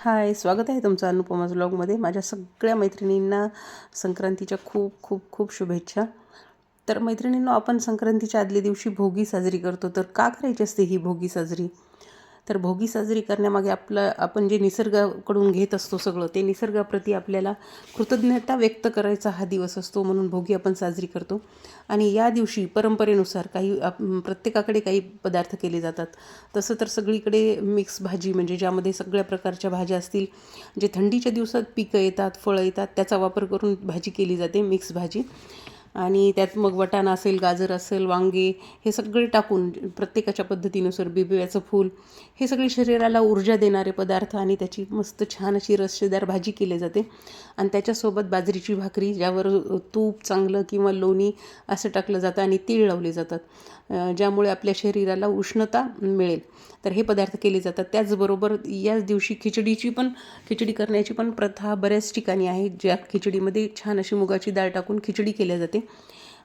हाय स्वागत आहे तुमचं अनुपमाज ब्लॉगमध्ये माझ्या सगळ्या मैत्रिणींना संक्रांतीच्या खूप खूप खूप शुभेच्छा. तर मैत्रिणींनो आपण संक्रांतीच्या आदल्या दिवशी भोगी साजरी करतो. तर का करायची असते ही भोगी साजरी? तर भोगी साजरी करण्यामागे आपलं आपण जे निसर्गाकडून घेत असतो सगळं ते निसर्गाप्रती आपल्याला कृतज्ञता व्यक्त करायचा हा दिवस असतो म्हणून भोगी आपण साजरी करतो. आणि या दिवशी परंपरेनुसार काही आप प्रत्येकाकडे काही पदार्थ केले जातात. तसं तर सगळीकडे मिक्स भाजी म्हणजे ज्यामध्ये सगळ्या प्रकारच्या भाज्या असतील जे थंडीच्या दिवसात पिकं येतात फळं येतात त्याचा वापर करून भाजी केली जाते मिक्स भाजी. आणि त्यात मग वटाणा असेल गाजर असेल वांगे हे सगळे टाकून प्रत्येकाच्या पद्धतीनुसार बिबिव्याचं फूल हे सगळे शरीराला ऊर्जा देणारे पदार्थ आणि त्याची मस्त छान अशी रस्सेदार भाजी केली जाते. आणि त्याच्यासोबत बाजरीची भाकरी ज्यावर तूप चांगलं किंवा लोणी असं टाकलं जातं आणि तीळ लावले जातात ज्यामुळे आपल्या शरीराला उष्णता मिळेल. तर हे पदार्थ केले जातात. त्याचबरोबर याच दिवशी खिचडीची पण खिचडी करण्याची पण प्रथा बऱ्याच ठिकाणी आहे. ज्या खिचडीमध्ये छान अशी मुगाची डाळ टाकून खिचडी केल्या जाते.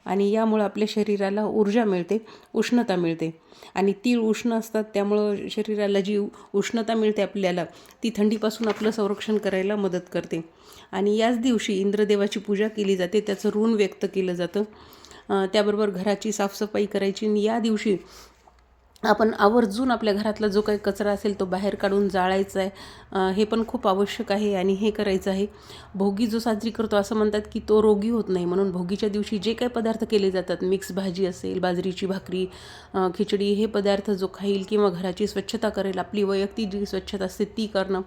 आणि यामुळं आपल्या शरीराला ऊर्जा मिळते उष्णता मिळते. आणि तीळ उष्ण असतात त्यामुळं शरीराला जी उष्णता मिळते आपल्याला ती थंडीपासून आपलं संरक्षण करायला मदत करते. आणि याच दिवशी इंद्रदेवाची पूजा केली जाते त्याचं ऋण व्यक्त केलं जातं. त्याबरोबर घराची साफसफाई करायची आणि या दिवशी आपण आवर्जून आपल्या घरातला जो काही कचरा असेल तो बाहेर काढून जाळायचा आहे. हे पण खूप आवश्यक आहे आणि हे करायचं आहे. भोगी जो साजरी करतो असं म्हणतात की तो रोगी होत नाही म्हणून भोगीच्या दिवशी जे काही पदार्थ केले जातात मिक्स भाजी असेल बाजरीची भाकरी खिचडी हे पदार्थ जो खाईल किंवा घराची स्वच्छता करेल आपली वैयक्तिक जी स्वच्छता असते ती करणं.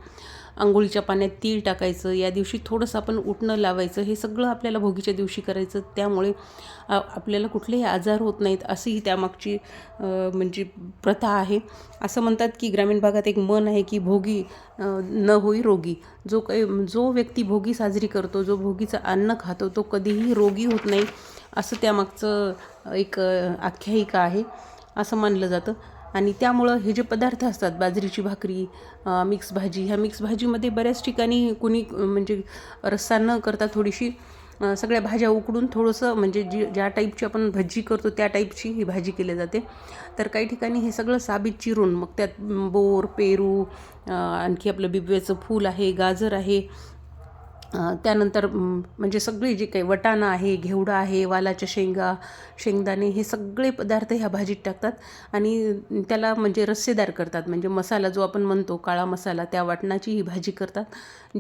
आंघोळीच्या पाण्यात तीळ टाकायचं या दिवशी थोडंसं आपण उठणं लावायचं हे सगळं आपल्याला भोगीच्या दिवशी करायचं. त्यामुळे आपल्याला कुठलेही आजार होत नाहीत अशीही त्यामागची म्हणजे प्रथा आहे. असं म्हणतात की ग्रामीण भागात एक मन आहे की भोगी न होई रोगी. जो काही जो व्यक्ती भोगी साजरी करतो जो भोगीचं अन्न खातो तो कधीही रोगी होत नाही असं त्यामागचं एक आख्यायिका आहे. असं मानलं जातं. आणि त्यामुळं हे जे पदार्थ असतात बाजरीची भाकरी मिक्स भाजी ह्या मिक्स भाजीमध्ये बऱ्याच ठिकाणी कुणी म्हणजे रस्सा न करता थोडीशी सगळ्या भाज्या उकडून थोडंसं म्हणजे जी ज्या टाईपची आपण भजी करतो त्या टाईपची ही भाजी केली जाते. तर काही ठिकाणी हे सगळं साबीत चिरून मग त्यात बोर पेरू आणखी आपलं बिब्याचं फूल आहे गाजर आहे त्यानंतर म्हणजे सगळी जे काही वटाणा आहे घेवडा आहे वालाच्या शेंगा शेंगदाणे हे सगळे पदार्थ ह्या भाजीत टाकतात आणि त्याला म्हणजे रस्सेदार करतात. म्हणजे मसाला जो आपण म्हणतो काळा मसाला त्या वाटणाची ही भाजी करतात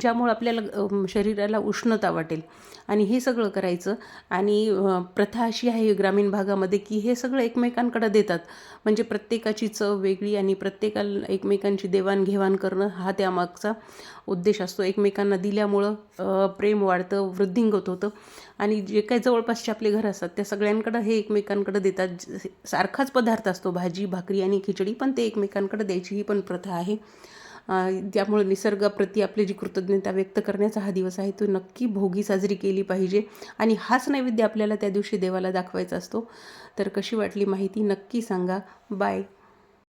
ज्यामुळं आपल्याला शरीराला उष्णता वाटेल. आणि हे सगळं करायचं आणि प्रथा अशी आहे ग्रामीण भागामध्ये की हे सगळं एकमेकांकडं देतात. म्हणजे प्रत्येकाची चव वेगळी आणि प्रत्येकाला एकमेकांची देवाणघेवाण करणं हा त्यामागचा उद्देश असतो एकमेकांना दिल्यामुळं प्रेम वाढतं वृद्धिंगत होतं. आणि जे काही जवळपासचे आपले घर असतात त्या सगळ्यांकडं हे एकमेकांकडं देतात. सारखाच पदार्थ असतो भाजी भाकरी आणि खिचडी पण ते एकमेकांकडं द्यायची ही पण प्रथा आहे. त्यामुळे निसर्गाप्रती आपली जी कृतज्ञता व्यक्त करण्याचा हा दिवस आहे तो नक्की भोगी साजरी केली पाहिजे. आणि हाच नैवेद्य आपल्याला त्या दिवशी देवाला दाखवायचा असतो. तर कशी वाटली माहिती नक्की सांगा. बाय.